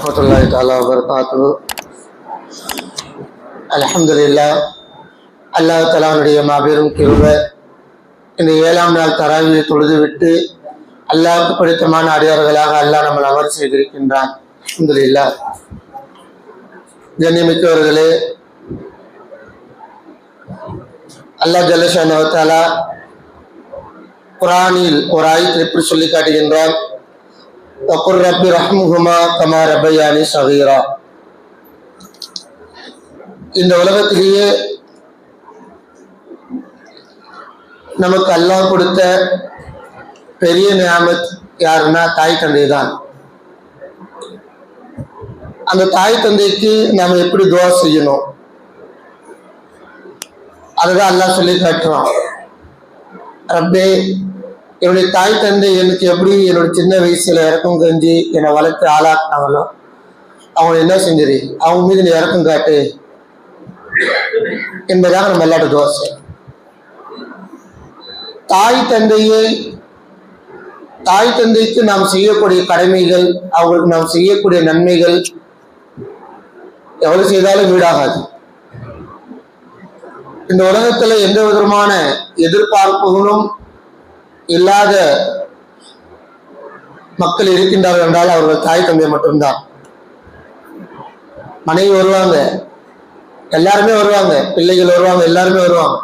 ورحمة الله تعالى وبركاته அல்ஹம்துலில்லா அல்லாஹ் தலானுடைய மாபெரும் கிருபை இந்த ஏழாம் நாள் தராவியை தொழுது விட்டு அல்லாஹ்வுக்கு பிடித்தமான அடியார்களாக அல்லாஹ் நம்மளை அமர் செய்திருக்கின்றான் அல்ஹம்துலில்லா கண்ணியமிக்கவர்களே அல்லாஹ் ஜல்லஷானவத்தாலா குரானில் ஒரு ஆயத்தை எப்படி சொல்லி காட்டுகின்றான் وقل رب رحمهما كما ربياني صغيرا இந்த உலகத்திலேயே நமக்கு அல்லாஹ் கொடுத்த பெரிய நியாமத் யாருன்னா தாய் தந்தை தான் அந்த தாய் தந்தைக்கு நாம எப்படி துவா செய்யணும் அதுதான் அல்லாஹ் சொல்லி காட்டுறான் ரப்பே என்னுடைய தாய் தந்தை எனக்கு எப்படி என்னோட சின்ன வயசுல இறக்கம் கஞ்சி என்னை வளர்த்து ஆளாக்குனாங்களோ அவங்க என்ன செஞ்சிரு அவங்க மீது நீ இறக்கம் காட்டு. என்பதாக நம்ம எல்லாட்ட தோசை தாய் தந்தையை தாய் தந்தைக்கு நாம் செய்யக்கூடிய கடமைகள் அவங்களுக்கு நாம் செய்யக்கூடிய நன்மைகள் எவ்வளவு செய்தாலும் வீடாகாது. இந்த உலகத்துல எந்த விதமான எதிர்பார்ப்புகளும் இல்லாத மக்கள் இருக்கின்றார்கள் என்றால் அவர்கள் தாய் தந்தை மட்டும்தான். மனைவி வருவாங்க. எல்லாருமே வருவாங்க. பிள்ளைகள் வருவாங்க. எல்லாருமே வருவாங்க.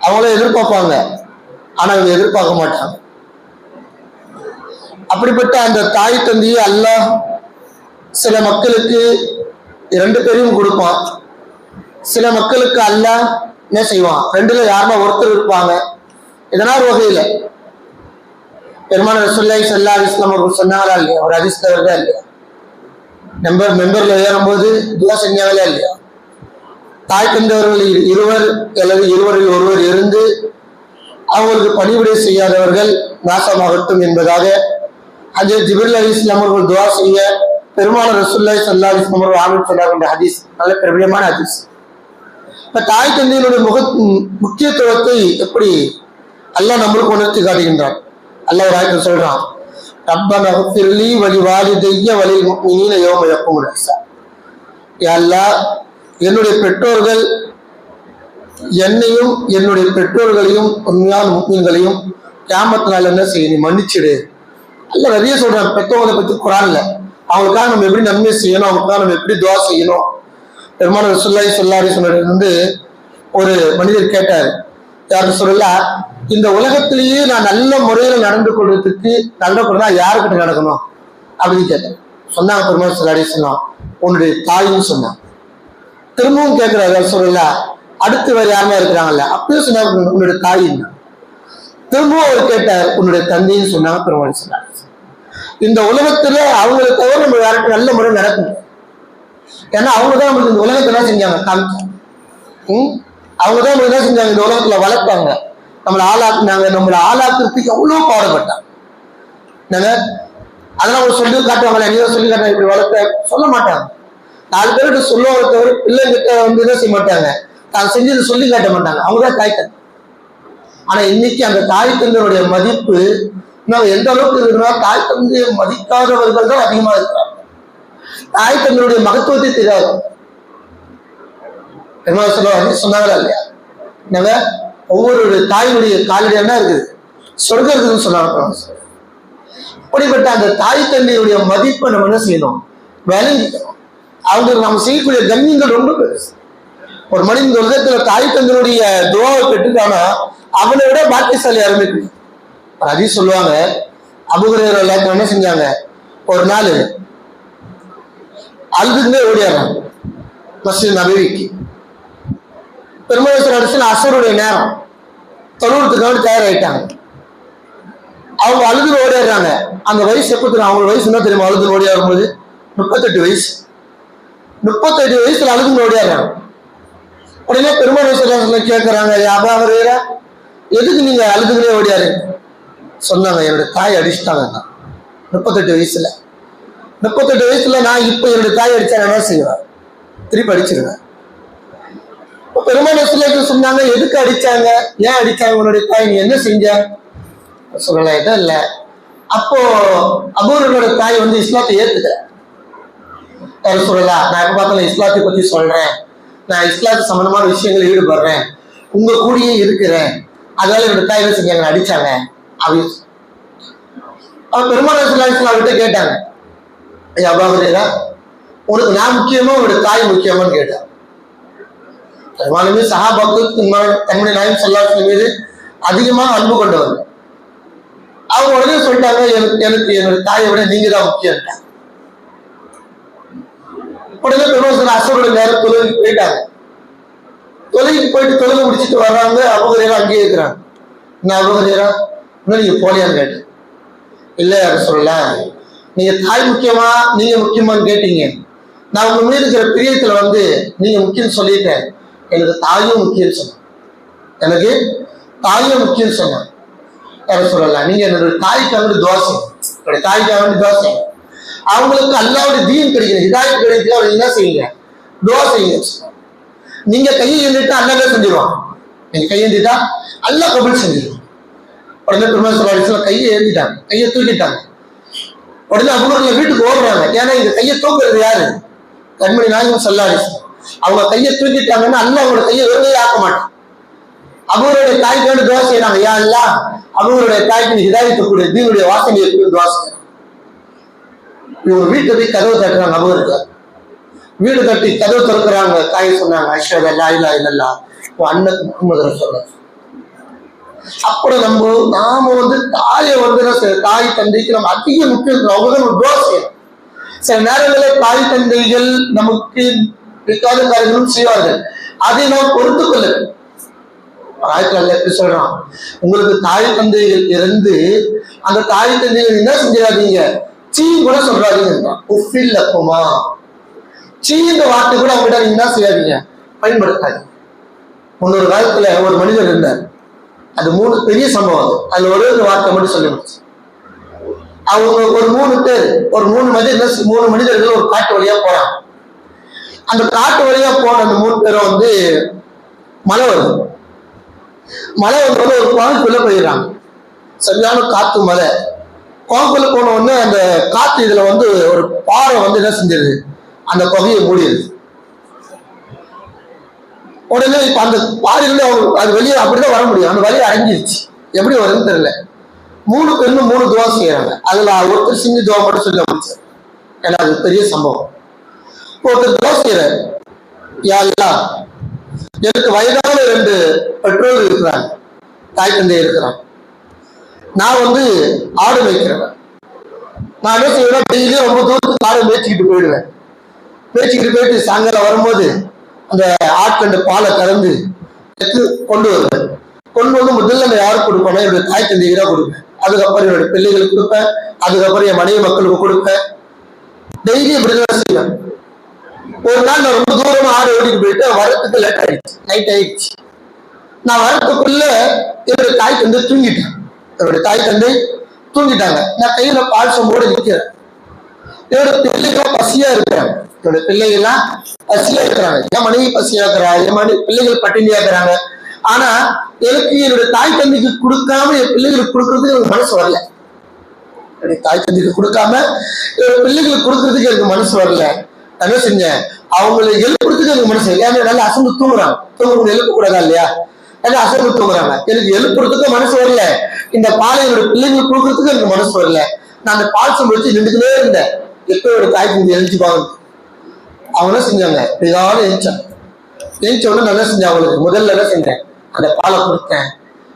அவங்களும் எதிர்பார்ப்பாங்க. ஆனா இவங்க எதிர்பார்க்க மாட்டாங்க. அப்படிப்பட்ட அந்த தாய் தந்தையை அல்ல சில மக்களுக்கு ரெண்டு பேரையும் கொடுப்பான். சில மக்களுக்கு அல்ல என்ன செய்வான்? ரெண்டுல யாருன்னா ஒருத்தர் இருப்பாங்க. இதனால் வகையில்? பெருமான ரசுல்லாய் சல்லா இஸ்லாம் அவர்கள் சொன்னாங்களா இல்லையா? ஒரு அதிர்ஷ்டவர்களா இல்லையா? மெம்பர் மெம்பர்ல ஏறும்போது துவா செஞ்சாங்களா இல்லையா? தாய் தந்தவர்கள் இரு- இருவர் அல்லது இருவரில் ஒருவர் இருந்து அவர்களுக்கு பணிவிடை செய்யாதவர்கள் நாசமாகட்டும் என்பதாக ஹஜரத் ஜிபிரில் அலி இஸ்லாம் அவர்கள் துவா செய்ய பெருமான ரசுல்லாய் சல்லா இஸ்லாம் அவர்கள் ஆமின் சொன்னார் என்ற ஹதீஸ். நல்ல பிரபலமான ஹதீஸ். இப்ப தாய் தந்தையினுடைய முக முக்கியத்துவத்தை எப்படி அல்லாஹ் நம்மளுக்கு உணர்த்தி காட்டுகின்றான். அல்லாஹ் ஒரு ஆயத்தில் சொல்றான் ரப்பன ஃபிர்லி வலி வாலிதைய வலி முக்மினீன யோம யக்குமுல் ஹிசாப் அல்லாஹ் என்னுடைய பெற்றோர்கள் என்னையும் என்னுடைய பெற்றோர்களையும் உண்மையான முக்மீன்களையும் கியாமத்து நாள் என்ன செய்ய நீ மன்னிச்சிடு. அல்ல நிறைய சொல்றான் பெற்றவங்களை பத்தி குரான்ல. அவங்களுக்காக நம்ம எப்படி நன்மை செய்யணும் அவங்களுக்காக நம்ம எப்படி துவா செய்யணும். பெருமான ரசுல்லாய் சொல்லாரி சொன்னது வந்து ஒரு மனிதர் கேட்டார் யாரும் சொல்லல. இந்த உலகத்திலேயே நான் நல்ல முறையில் நடந்து கொள்றதுக்கு நல்ல கொள்றா யாருக்கிட்ட நடக்கணும்? அப்படின்னு கேட்டேன். சொன்னாங்க பெருமாள் சொல்லாடி சொன்னான். உன்னுடைய தாயின்னு சொன்னான். திரும்பவும் கேட்கிறாரு யார் சொல்லல. அடுத்து வேற யாருமே இருக்கிறாங்கல்ல. அப்பயும் சொன்னாங்க உன்னுடைய தாயின்னா திரும்பவும் அவர் கேட்டார் உன்னுடைய தந்தைன்னு சொன்னாங்க பெருமாள் சொன்னார் இந்த உலகத்துல அவங்களை தவிர நம்ம யாருக்கும் நல்ல முறை நடக்கணும். ஏன்னா அவங்க தான் நம்மளுக்கு இந்த உலகத்தை என்ன செஞ்சாங்க காமிச்சாங்க ம்? அவங்க தான் என்ன செஞ்சாங்க? இந்த உலகத்துல வளர்த்தாங்க. நம்மளை ஆளாக்குனாங்க. நம்மளை ஆளாக்குறதுக்கு எவ்வளவு பாடுபட்டாங்க? என்னங்க? அதெல்லாம் அவங்க சொல்லி காட்டுவாங்களே நீங்க சொல்லி காட்டுவாங்க இப்படி வளர்த்த சொல்ல மாட்டாங்க. நாலு பேர்கிட்ட சொல்லுவாங்க தவிர பிள்ளைங்கிட்ட வந்து என்ன செய்ய மாட்டாங்க? தான் செஞ்சதை சொல்லி காட்ட மாட்டாங்க. அவங்க தான் தாய் தந்தை ஆனா இன்னைக்கு அந்த தாய் தந்தனுடைய மதிப்பு நம்ம எந்த அளவுக்கு இருக்குன்னா தாய் தந்தையை மதிக்காதவர்கள் தான் அதிகமா இருக்கிறாங்க. தாய் தந்தனுடைய மகத்துவத்தை தெரியாது. என்ன சொல்லுவாங்க சொன்னாங்களா இல்லையா? என்னங்க? ஒவ்வொரு தாயினுடைய காலடி என்ன இருக்குது? சொர்க்கம் இருக்குதுன்னு சொன்னாங்க அப்படிப்பட்ட அந்த தாய் தந்தையுடைய மதிப்பை நம்ம என்ன செய்யணும்? விளங்கிக்கணும். அவங்களுக்கு நம்ம செய்யக்கூடிய கண்ணியங்கள் ரொம்ப பெருசு. ஒரு மனிதன் இந்த உலகத்துல தாய் தந்தையுடைய துவாவை பெற்றுட்டானா அவனை விட பாக்கியசாலி யாருமே அதையும் சொல்லுவாங்க அபுகுரேர் எல்லாத்தையும் என்ன செஞ்சாங்க? ஒரு நாள் அழுதுமே ஓடியாடுறாங்க. மஸ்ஜித் நபிக்கு பெருமளேஸ்வரர் அடிச்சு அசருடைய நேரம். தொழுவுறதுக்கு வந்து தயாராகிட்டாங்க அவங்க அழுது ஓடிடுறாங்க அந்த வயசு எப்போ தெரியும்? அவங்க வயசு என்ன தெரியுமா? அழுது ஓடி ஆகும்போது முப்பத்தெட்டு வயசு. முப்பத்தெட்டு வயசுல அழுது ஓடிடுறாங்க உடனே பெருமாள் கேட்கறாங்க யாபாவது எதுக்கு நீங்க அழுதுகளே ஓடியாரு சொன்னாங்க என்னோட தாய் அடிச்சுட்டாங்க முப்பத்தெட்டு வயசுல. முப்பத்தெட்டு வயசுல நான் இப்ப என்னோட தாய் அடிச்சா என்ன செய்வேன்? திருப்பி அடிச்சிருவேன். இப்ப சிலைக்கு சொன்னாங்க எதுக்கு அடிச்சாங்க? ஏன் அடிச்சாங்க உன்னுடைய தாய்? நீ என்ன செஞ்ச? சொல்லல இடம் இல்ல. அப்போ அபூரனோட தாய் வந்து இஸ்லாத்தை ஏத்துக்கிற சொல்லலா? நான் எப்ப பார்த்தாலும் இஸ்லாத்தை பத்தி சொல்றேன். நான் இஸ்லாத்து சம்பந்தமான விஷயங்கள் ஈடுபடுறேன். உங்க கூடயே இருக்கிறேன். அதனால என்னோட தாய் என்ன செஞ்சாங்க? அடிச்சாங்க. அப்படின்னு அவன் பெருமான கிட்ட கேட்டாங்க. ஐயா அபாபரேரா உனக்கு நான் முக்கியமா உன்னோட தாய் முக்கியமான்னு கேட்டான். பெருமானமே சகாபாக்கள் தன்னுடைய நாயம் சொல்லாசின் மீது அதிகமாக அன்பு கொண்டவர். அவங்க உடனே சொல்லிட்டாங்க எனக்கு எனக்கு என்னோட தாயை விட நீங்க தான் முக்கியம் உடனே பெருமாள் அசரோட நேரம் தொழிலுக்கு போயிட்டாங்க. தொழிலுக்கு போயிட்டு தொழில் முடிச்சுட்டு வர்றாங்க அபகரேரா அங்கேயே இருக்கிறாங்க. என்ன அபகரேரா இன்னும் நீங்க போலியான்னு கேட்டேன். இல்ல சொல்லல நீங்க தாய் முக்கியமா நீங்க முக்கியமான்னு கேட்டீங்க. நான் உங்க மீது இருக்கிற பிரியத்துல வந்து நீங்க முக்கியம் சொல்லிட்டேன். எனக்கு தாயும் முக்கியம் சொன்னான் எனக்கு தாயும் முக்கியம் சொன்னான் யார சொல்லலாம் நீங்க என்னோட தாய்க்காக வேண்டி தோசை என்னுடைய தாய்க்காக வேண்டி தோசை அவங்களுக்கு அல்லாவுடைய தீன் கிடைக்கணும் இதாயம் கிடைக்கல அவர் என்ன செய்யுங்க? தோசை நீங்க கையை எழுந்துட்டு அல்லாவே செஞ்சிருவான்? நீங்க கையை எழுந்திட்டா அல்லா கபுல் செஞ்சிருவான். உடனே பெருமாள் கையை எழுந்திட்டாங்க கையை தூக்கிட்டாங்க. உடனே அவங்க வீட்டுக்கு ஓடுறாங்க. ஏன்னா இந்த கையை தூக்குறது யாரு? கண்மணி நாயகம் சொல்லாரு அவங்க கையை தூக்கிட்டாங்கன்னா அல்ல அவங்களோட கையை வெறுமையே ஆக்க மாட்டான். அவங்களுடைய தாய்க்கு வந்து துவா செய்யறாங்க யா இல்ல அவங்களுடைய தாய்க்கு ஹிதாயத்துக்குரிய தீனுடைய வாசனை எப்படி துவா செய்யறாங்க இவங்க வீட்டை போய் கதவு தட்டுறாங்க அவருக்கு வீடு கட்டி கதவு திறக்கிறாங்க. தாய் சொன்னாங்க ஐஸ்வர்யா லா இல்லா இல்லல்லா. உன் அண்ணன் முகமது சொல்றாங்க அப்புறம் நம்ம நாம வந்து தாயை வந்து தாய் தந்தைக்கு நம்ம அதிக முக்கியம் அவங்க தான் துவா செய்யணும். சில நேரங்களில் தாய் தந்தைகள் நமக்கு பிடிக்காத காரியங்களும் செய்வார்கள். அதை நாம் பொறுத்து கொள்ள ஆயிரத்தி எப்படி சொல்றான் உங்களுக்கு தாய் தந்தைகள் இருந்து அந்த தாய் தந்தைகள் என்ன செஞ்சிடாதீங்க? சீ கூட சொல்றாதீங்க உஃபில் அப்பமா சீன்ற வார்த்தை கூட அவங்ககிட்ட நீங்க என்ன செய்யாதீங்க? பயன்படுத்தாதீங்க. முன்னொரு காலத்துல ஒரு மனிதர் இருந்தார். அது மூணு பெரிய சம்பவம் அது. அதுல ஒரே ஒரு வார்த்தை மட்டும் சொல்லி முடிச்சு. அவங்க ஒரு மூணு பேர் ஒரு மூணு மனிதர் மூணு மனிதர்கள் ஒரு காட்டு வழியா போறாங்க. அந்த காட்டு வழியா போன அந்த மூணு பேரும் வந்து மழை வருது. மழை வந்தோடனே ஒரு குழம்புக்குள்ள போயிடுறாங்க. சரியான காத்து மழை. குழம்புக்குள்ள போன உடனே அந்த காத்து இதுல வந்து ஒரு பாறை வந்து என்ன செஞ்சிருது? அந்த குகையை மூடிடுது உடனே இப்ப அந்த பாறையில அவங்க அது வெளியே அப்படிதான் வர முடியும். அந்த வழி அடங்கிருச்சு. எப்படி வருதுன்னு தெரியல. மூணு பெண்ணும் மூணு துவா செய்யறாங்க. அதுல ஒருத்தர் சிங்கி துவா மட்டும் சொல்லி முடிச்சார் ஏன்னா அது பெரிய சம்பவம். போட்டு துவா செய்யறாரு யா. எனக்கு வயதான ரெண்டு பெற்றோர் இருக்கிறாங்க. தாய் தந்தை இருக்கிறான் நான் வந்து ஆடு மேய்க்கிறேன் நான் என்ன செய்வேன் டெய்லியும் ரொம்ப தூரத்துக்கு ஆடு மேய்ச்சிக்கிட்டு போயிடுவேன். மேய்ச்சிக்கிட்டு போயிட்டு சாயங்காலம் வரும்போது அந்த ஆட்கண்டு பாலை கறந்து எடுத்து கொண்டு வருவேன். கொண்டு வந்து முதல்ல நான் யாருக்கு கொடுப்பேன்னா என்னுடைய தாய் தந்தைக்கு தான் கொடுப்பேன். அதுக்கப்புறம் என்னுடைய பிள்ளைகளுக்கு கொடுப்பேன். அதுக்கப்புறம் என் மனைவி மக்களுக்கு கொடுப்பேன். டெய்லி இப்படிதான் செய்வேன். ஒரு நாள் நான் ரொம்ப தூரமா ஆடு ஓடிட்டு போயிட்டு வரத்துக்கு லேட் ஆயிடுச்சு. நைட் ஆயிடுச்சு. நான் வரத்துக்குள்ள என்னுடைய தாய் தந்தை தூங்கிட்டேன் என்னுடைய தாய் தந்தை தூங்கிட்டாங்க. நான் கையில பால் சம்போடு நிற்கிறேன் என்னோட பிள்ளைகள் பசியா இருக்கிறாங்க. என்னோட பிள்ளைகள்லாம் பசியா இருக்கிறாங்க. என் மனைவி பசியா இருக்கிறா என் மனைவி பிள்ளைகள் பட்டினியா இருக்கிறாங்க. ஆனா எனக்கு என்னுடைய தாய் தந்தைக்கு கொடுக்காம என் பிள்ளைகளுக்கு கொடுக்கறதுக்கு எனக்கு மனசு வரல. என்னுடைய தாய் தந்தைக்கு கொடுக்காம என்னோட பிள்ளைகளுக்கு கொடுக்கறதுக்கு எனக்கு மனசு வரல. நான் என்ன செஞ்சேன்? அவங்களை எழுப்புறதுக்கு எனக்கு மனசு இல்லை ஏன்னா நல்லா அசந்து தூங்குறாங்க தூங்குறது எழுப்ப கூடாதா இல்லையா? நல்லா அசந்து தூங்குறாங்க. எனக்கு எழுப்புறதுக்கு மனசு வரல. இந்த பாலை என்னோட பிள்ளைங்களுக்கு கொடுக்கறதுக்கு எனக்கு மனசு வரல. நான் அந்த பால் சம்பளம் வச்சு நின்றுக்கிட்டே இருந்தேன். எப்போ ஒரு தாய் தந்தை எழுந்துப்பாங்க அவங்க என்ன செஞ்சாங்க. ஏதாவது எழுந்தாங்க எழுந்த உடனே நல்லா செஞ்சேன் அவங்களுக்கு. முதல்ல என்ன செஞ்சேன். அந்த பாலை கொடுத்தேன்.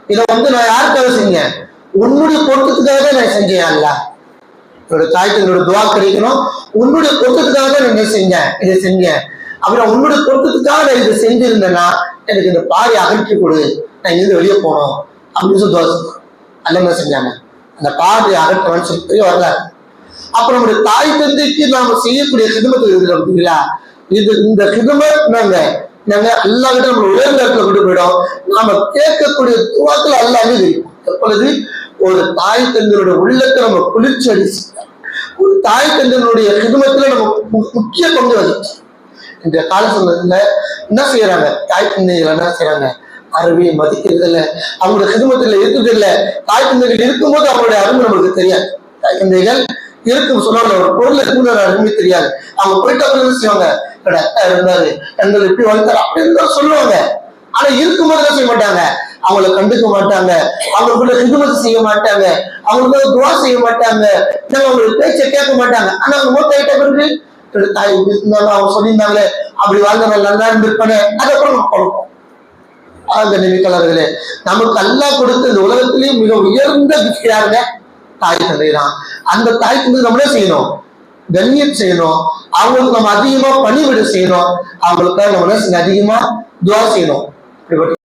இதை வந்து நான் யாருக்காக செஞ்சேன்? உன்னுடைய பொருத்தத்துக்காக தான் நான் செஞ்சேன் அல்ல என்னோட தாய் தந்தையோட துவா கிடைக்கணும். உன்னுடைய பொருத்தத்துக்காக தான் நான் இதை செஞ்சேன் இதை செஞ்சேன். அப்புறம் உன்னுடைய பொருத்தத்துக்காக நான் இதை செஞ்சிருந்தேன்னா எனக்கு இந்த பாறை அகற்றி கொடு. நான் இங்கிருந்து வெளியே போனோம் அப்படின்னு சொல்லி துவா செஞ்சேன் அல்ல செஞ்சாங்க. அந்த பாறை அகற்றவன் சொல்லி வரலாறு அப்புறம் நம்முடைய தாய் தந்தைக்கு நாம செய்யக்கூடிய சிதமத்தில் இருக்கிறோம் பார்த்தீங்களா? இது இந்த சிதமம் நாங்க நாங்க அல்லாஹ்கிட்ட நம்ம உயர்ந்த இடத்துல கொண்டு போயிடும். நாம கேட்கக்கூடிய துவாக்கள் அல்லாமே தெரியும். எப்பொழுது? ஒரு தாய் தந்தனுடைய உள்ளத்தை நம்ம குளிர்ச்சி அடிச்சு ஒரு தாய் தந்தனுடைய குடும்பத்துல நம்ம முக்கிய பங்கு வகிச்சு இந்த கால சந்தத்துல என்ன செய்யறாங்க தாய் தந்தைகள் என்ன செய்யறாங்க அறவே மதிக்கிறது இல்ல அவங்களோட குடும்பத்துல இருக்கிறது இல்ல தாய் தந்தைகள் இருக்கும்போது அவங்களுடைய அருமை நம்மளுக்கு தெரியாது. தாய் தந்தைகள் இருக்கும் சொல்லுவாங்க ஒரு பொருள் இருக்குன்னு அருமை தெரியாது. அவங்க போயிட்டு அவங்க என்ன செய்வாங்க? இருந்தாரு எங்களை இப்படி வளர்த்தாரு அப்படின்னு தான் சொல்லுவாங்க. ஆனா இருக்கும்போது என்ன செய்ய மாட்டாங்க? அவங்கள கண்டுக்க மாட்டாங்க. அவங்களுக்குள்ள ஹிதுமத்து செய்ய மாட்டாங்க. அவங்களுக்கு துவா செய்ய மாட்டாங்க. இல்ல அவங்களுக்கு பேச்சை கேட்க மாட்டாங்க. ஆனா அவங்க மூத்த ஆயிட்ட பிறகு தாய் இருந்தாலும் இருந்தாங்க அவங்க சொல்லியிருந்தாங்களே அப்படி வாழ்ந்தவங்க நல்லா இருந்திருப்பானே. அதுக்கப்புறம் நம்ம பழக்கம் ஆக நிமிக்கலர்களே நமக்கு அல்லாஹ் கொடுத்த இந்த உலகத்திலேயே மிக உயர்ந்த gift யாருங்க? தாய் தந்தை தான். அந்த தாய் தந்தை நம்மளே செய்யணும். கண்ணியம் செய்யணும். அவங்களுக்கு நம்ம அதிகமா பணிவிட செய்யணும். அவங்களுக்காக நம்ம அதிகமா துவா செய்யணும்.